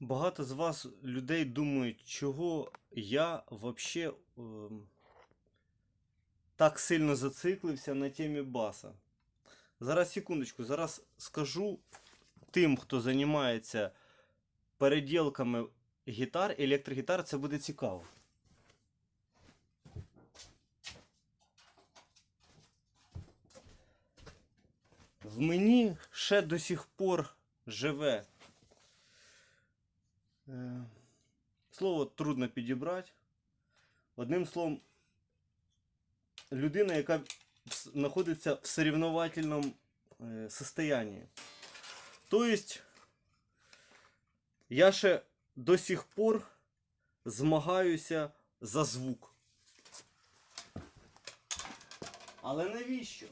Багато з вас людей думають, чого я вообще ем, так сильно зациклився на темі баса. Зараз секундочку, зараз скажу тим, хто займається переділками гітар, електрогітар, це буде цікаво. В мені ще до сих пор живе. Е, Слово трудно підібрати. Одним словом, людина, яка знаходиться в соревновательному е, состоянии. Тобто, я ще до сих пор змагаюся за звук. Але навіщо?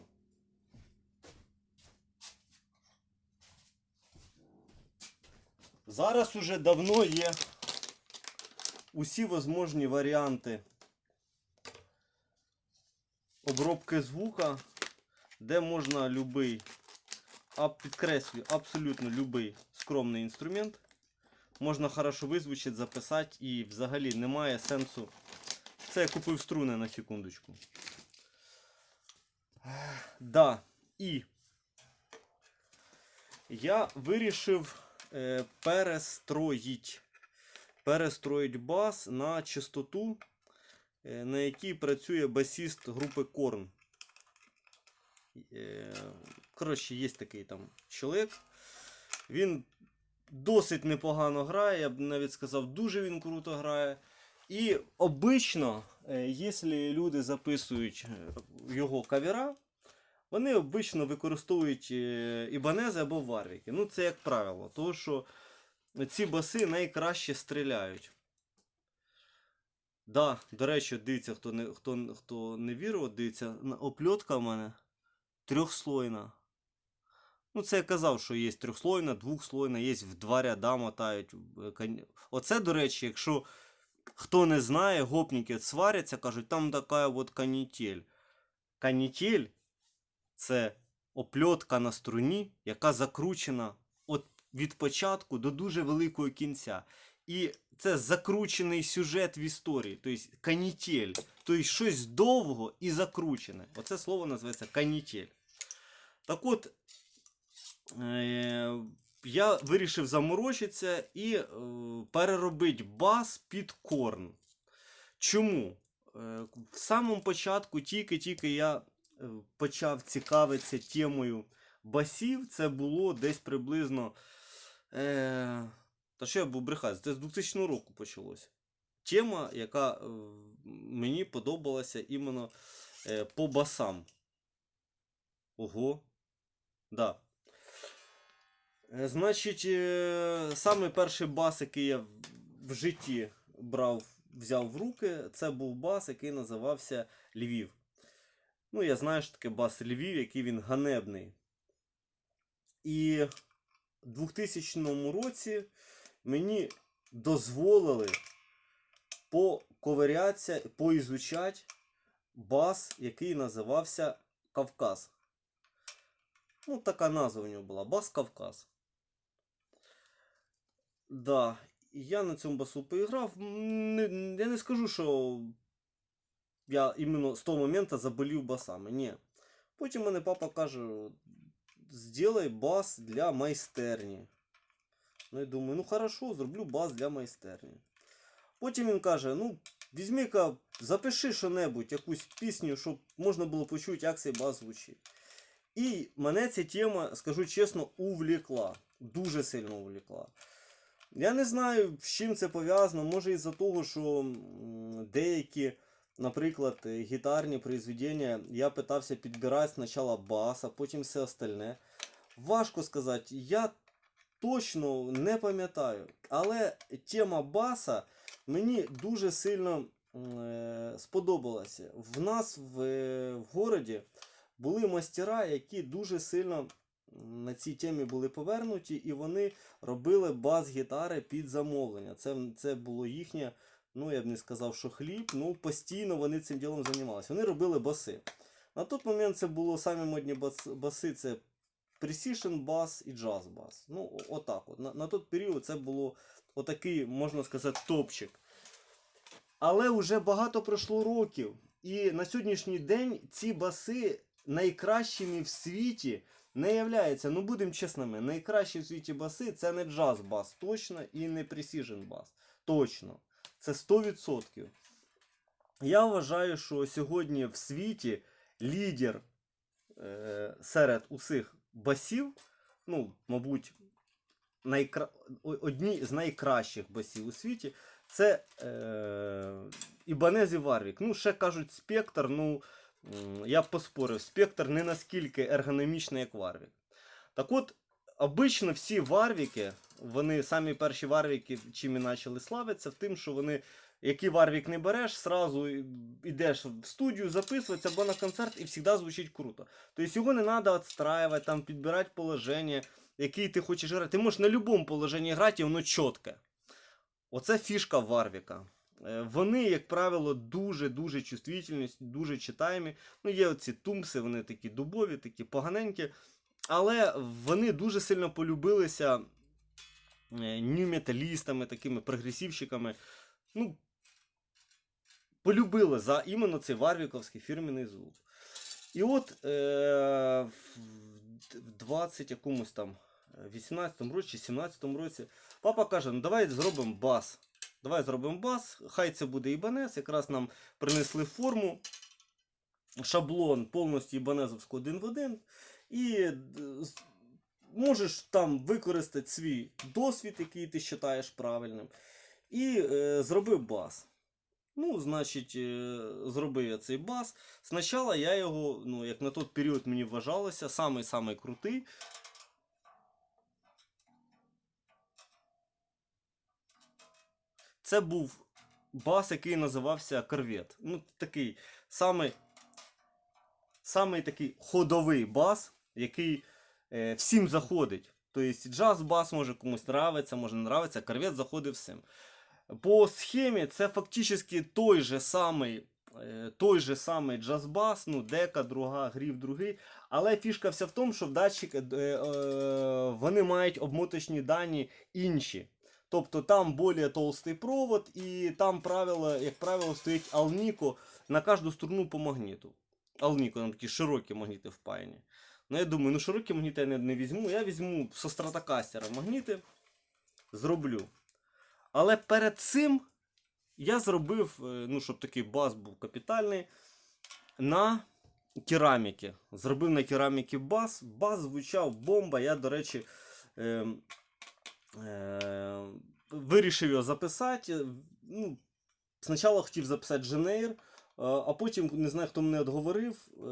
Зараз уже давно є усі возможні варіанти обробки звука, де можна любий, а підкреслюю, абсолютно любий скромний інструмент можна хорошо визвучити, записати і взагалі немає сенсу. Це я купив струни на секундочку. Да, і я вирішив перестроїть, перестроїть бас на частоту, е, на якій працює басіст групи Корн. Е, коротше, є такий там чоловік. Він досить непогано грає, я б навіть сказав, дуже він круто грає. І обично, е, якщо люди записують е, його кавера, вони обично використовують е, ібанези або варвіки. Ну, це як правило, тому що ці баси найкраще стріляють. Да, до речі, дивіться, хто не, хто, хто не вірив, дивіться, опльотка в мене трьохслойна. Ну, це я казав, що є трьохслойна, двохслойна, є в два ряда мотають. е, Оце, до речі, якщо хто не знає, гопніки сваряться, кажуть, там така от канітель. Канітель це опльотка на струні, яка закручена от від початку до дуже великого кінця. І це закручений сюжет в історії, тобто канітель. Тобто щось довго і закручене. Оце слово називається канітель. Так от, е, я вирішив заморочитися і е, переробити бас під корн. Чому? Е, в самому початку, тільки-тільки я почав цікавитися темою басів, це було десь приблизно. Е, та що я був брехати? Це з 2000 року почалося. Тема, яка е, мені подобалася іменно е, по басам. Ого. Да. Е, Значить, е, самий перший бас, який я в житті брав, взяв в руки, це був бас, який називався Львів. Ну, я знаю, що таке бас Львів, який він ганебний. І в 2000 році мені дозволили поковирятися, поізучати бас, який називався Кавказ. Ну, така назва у нього була Бас Кавказ. Да. Я на цьому басу поіграв. Я не скажу, що я іменно з того моменту заболів басами. Ні. Потім мене папа каже: зробай бас для майстерні. Ну, я думаю, ну хорошо, зроблю бас для майстерні. Потім він каже: ну, візьми-ка, запиши що-небудь, якусь пісню, щоб можна було почути, як цей бас звучить. І мене ця тема, скажу чесно, увлекла. Дуже сильно увлекла. Я не знаю, з чим це пов'язано. Може із-за того, що деякі, наприклад, е, гітарні произведення я питався підбирати спочатку бас, а потім все остальне. Важко сказати, я точно не пам'ятаю. Але тема баса мені дуже сильно е, сподобалася. В нас в, е, в городі були мастера, які дуже сильно на цій темі були повернуті, і вони робили бас-гітари під замовлення. Це, це було їхнє, ну я б не сказав, що хліб, ну постійно вони цим ділом займалися. Вони робили баси. На той момент це було самі модні баси, це Precision Bass і Jazz Bass. Ну, отак от. На, на той період це було отакий, можна сказати, топчик. Але вже багато пройшло років. І на сьогоднішній день ці баси найкращими в світі не являються. Ну, будемо чесними, найкращі в світі баси це не джаз бас, точно, і не Precision Bass. Точно. Це 100%. Я вважаю, що сьогодні в світі лідер е, серед усіх басів, ну, мабуть, найкра... одні з найкращих басів у світі, це е... Ібанез і Варвік. Ну, ще кажуть, спектр, ну, я б поспорив, спектр не наскільки ергономічний, як Варвік. Так от, обично всі Варвіки, вони самі перші Варвіки, чим і почали славитися, в тим, що вони який варвік не береш, сразу йдеш в студію, записуватися або на концерт і завжди звучить круто. Тобто його не треба відстраювати, там, підбирати положення, який ти хочеш грати. Ти можеш на будь-якому положенні грати, і воно чітке. Оце фішка Варвіка. Е, Вони, як правило, дуже-дуже чувствительні, дуже читаємі. Ну, є оці тумси, вони такі дубові, такі поганенькі. Але вони дуже сильно полюбилися е, нью-металістами, такими прогресивщиками. Ну, полюбили за іменно цей варвіковський фірменний звук. І от е, в 20 якомусь там 18 році чи 17 році папа каже: ну давай зробимо бас. Давай зробимо бас, хай це буде ібанез. Якраз нам принесли форму, шаблон повністю ібанезовського один в один. І можеш там використати свій досвід, який ти вважаєш правильним. І е, зробив бас. Ну, значить, е, зробив я цей бас. Спочатку я його, ну, як на той період мені вважалося, самий-самий крутий. Це був бас, який називався Корвет. Ну, такий самий, самий такий ходовий бас, який е, всім заходить. Тобто джаз-бас може комусь нравиться, може не нравиться, корвет заходить всім. По схемі це фактично той же самий, е, той же самий джаз-бас, ну, дека, друга, грів, другий. Але фішка вся в тому, що в датчик, е, е, вони мають обмоточні дані інші. Тобто там більш толстий провод, і там правило, як правило, стоїть алніко на кожну струну по магніту. Алніко, там такі широкі магніти впаяні. Ну, я думаю, ну широкі магніти я не, не візьму. Я візьму со стратокастера магніти, зроблю. Але перед цим я зробив, е, ну, щоб такий бас був капітальний, на кераміки. Зробив на кераміки бас. Бас звучав бомба. Я, до речі, е, е, вирішив його записати. Ну, спочатку хотів записати Женейр, е, а потім не знаю, хто мене відговорив, е,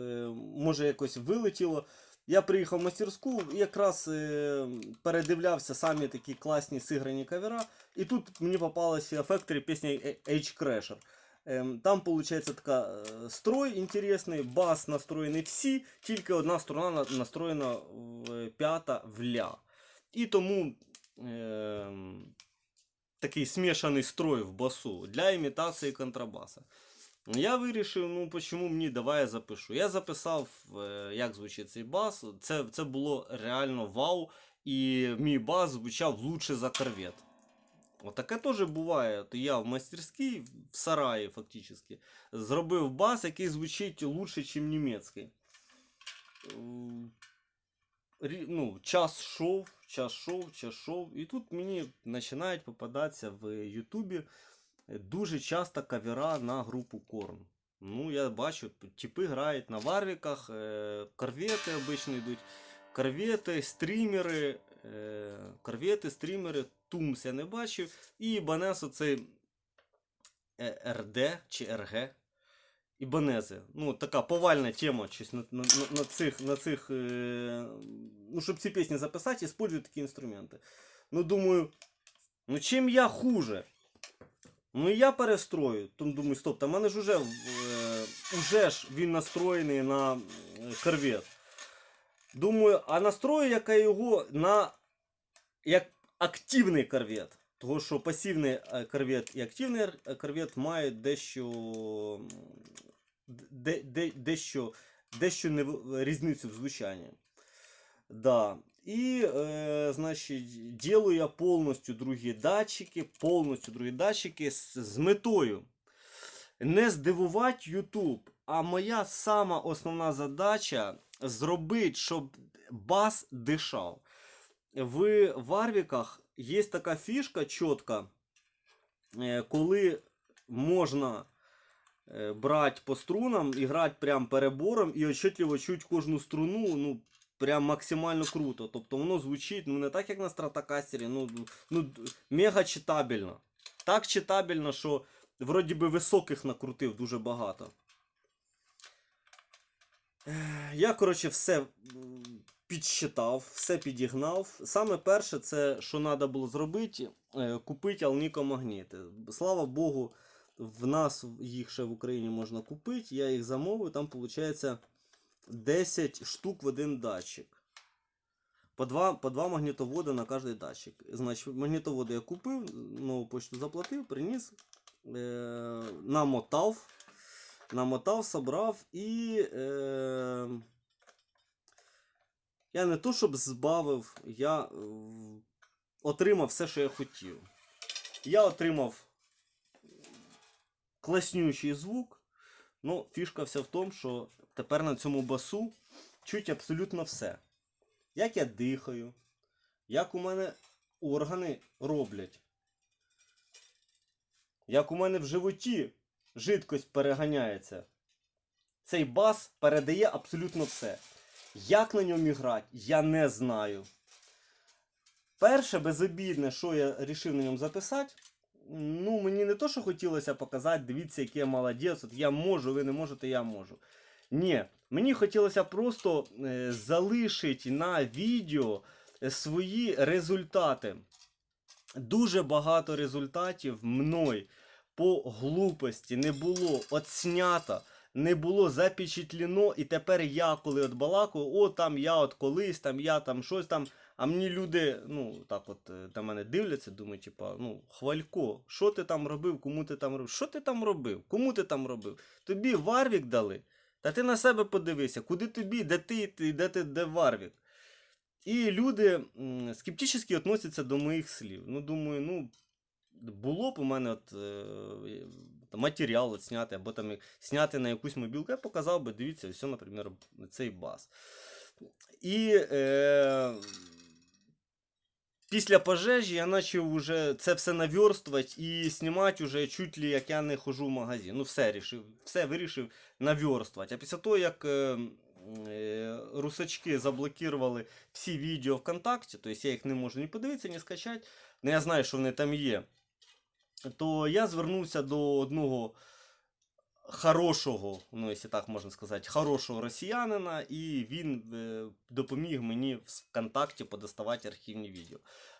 може якось вилетіло. Я приїхав в мастерську і якраз е, передивлявся самі такі класні сиграні кавера. І тут мені попалась в Factory пісня H Crasher. Ем, Там виходить така е, строй інтересний, бас настроєний всі, тільки одна сторона настроєна в п'ята в ля. І тому ем, такий смішаний строй в басу для імітації контрабаса. Я вирішив, ну почому мені давай я запишу. Я записав, е, як звучить цей бас. Це, це було реально вау. І мій бас звучав лучше за корвет. От теж буває. Я в мастерській, в сараї, фактично, зробив бас, який звучить лучше, ніж німецький. Рі- Ну, час шов, час шов, час шов. І тут мені починають попадатися в Ютубі дуже часто кавера на групу Корн. Ну, я бачу, типи грають на варвіках, е, корвети обично йдуть. Корвети, стрімери, е, корвети, стрімери, Тумс я не бачив. І Ібанес оцей е, РД чи РГ. Ібанези. Ну, така повальна тема щось на, на, на, цих, на цих ну, щоб ці пісні записати, использують такі інструменти. Ну, думаю, ну чим я хуже? Ну і я перестрою. Тому думаю, стоп, там в мене ж уже, е, уже ж він настроєний на е, корвет. Думаю, а настрою яка його на як активний корвет. Того, що пасивний е, корвет і активний е, корвет мають дещо, де, де, дещо, дещо нев- різницю в звучанні. Да. І, е, значить, ділю я повністю другі датчики, повністю другі датчики з, з метою не здивувати YouTube. А моя сама основна задача зробити, щоб бас дишав. В Варвіках є така фішка чітка, е, коли можна е, брати по струнам і грати прям перебором і отчетливо чуть кожну струну, ну, прям максимально круто. Тобто воно звучить ну, не так, як на стратокастері, ну, ну мега читабельно. Так читабельно, що вроді би високих накрутив дуже багато. Я, коротше, все підсчитав, все підігнав. Саме перше, це що треба було зробити, е, купити алнікомагніти. Слава Богу, в нас їх ще в Україні можна купити. Я їх замовив, там виходить 10 штук в один датчик. По два, по два магнітоводи на кожний датчик. Значить, магнітоводи я купив, нову почту заплатив, приніс, е, намотав, намотав, собрав і. Е, я не то щоб збавив, я е, отримав все, що я хотів. Я отримав класнючий звук. Ну, фішка вся в тому, що тепер на цьому басу чуть абсолютно все. Як я дихаю, як у мене органи роблять. Як у мене в животі жидкость переганяється. Цей бас передає абсолютно все. Як на ньому грати, я не знаю. Перше безобідне, що я вирішив на ньому записати, ну, мені не то, що хотілося показати, дивіться, який я молодець, от я можу, ви не можете, я можу. Ні, мені хотілося просто е, залишити на відео е, свої результати. Дуже багато результатів мною по глупості не було отснято, не було запечатлено, і тепер я, коли от балакаю, о, там я от колись, там я там щось там. А мені люди, ну, так от е, на мене дивляться, думають, типа, ну, хвалько, що ти там робив, кому ти там робив? Що ти там робив? Кому ти там робив? Тобі Варвік дали? Та ти на себе подивися, куди тобі, де ти, де ти, де Варвік? І люди скептично відносяться до моїх слів. Ну, думаю, ну, було б у мене от, е, матеріал от зняти, або там зняти на якусь мобілку, я показав би, дивіться, ось, наприклад, цей бас. І е, після пожежі я почав уже це все наверстувати і знімати уже чуть ли як я не хожу в магазин. Ну, все рішив, все вирішив наверстувати. А після того, як е, е, русачки заблокували всі відео ВКонтакті, тобто я їх не можу ні подивитися, ні скачати, але я знаю, що вони там є, то я звернувся до одного хорошого, ну, якщо так можна сказати, хорошого росіянина, і він е, допоміг мені в ВКонтакті подоставати архівні відео.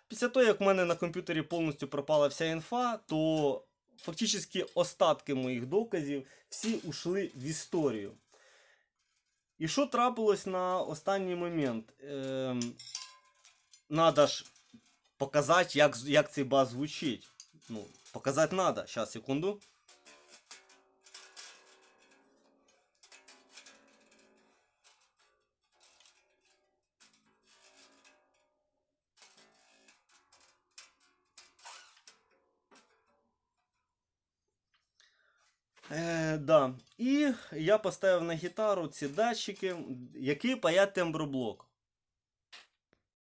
Після того, як в мене на комп'ютері повністю пропала вся інфа, то фактично остатки моїх доказів всі ушли в історію. І що трапилось на останній момент? Ем, надо ж показати, як, як цей бас звучить. Ну, показати надо. Зараз, секунду. Да. І я поставив на гітару ці датчики, які паять темброблок.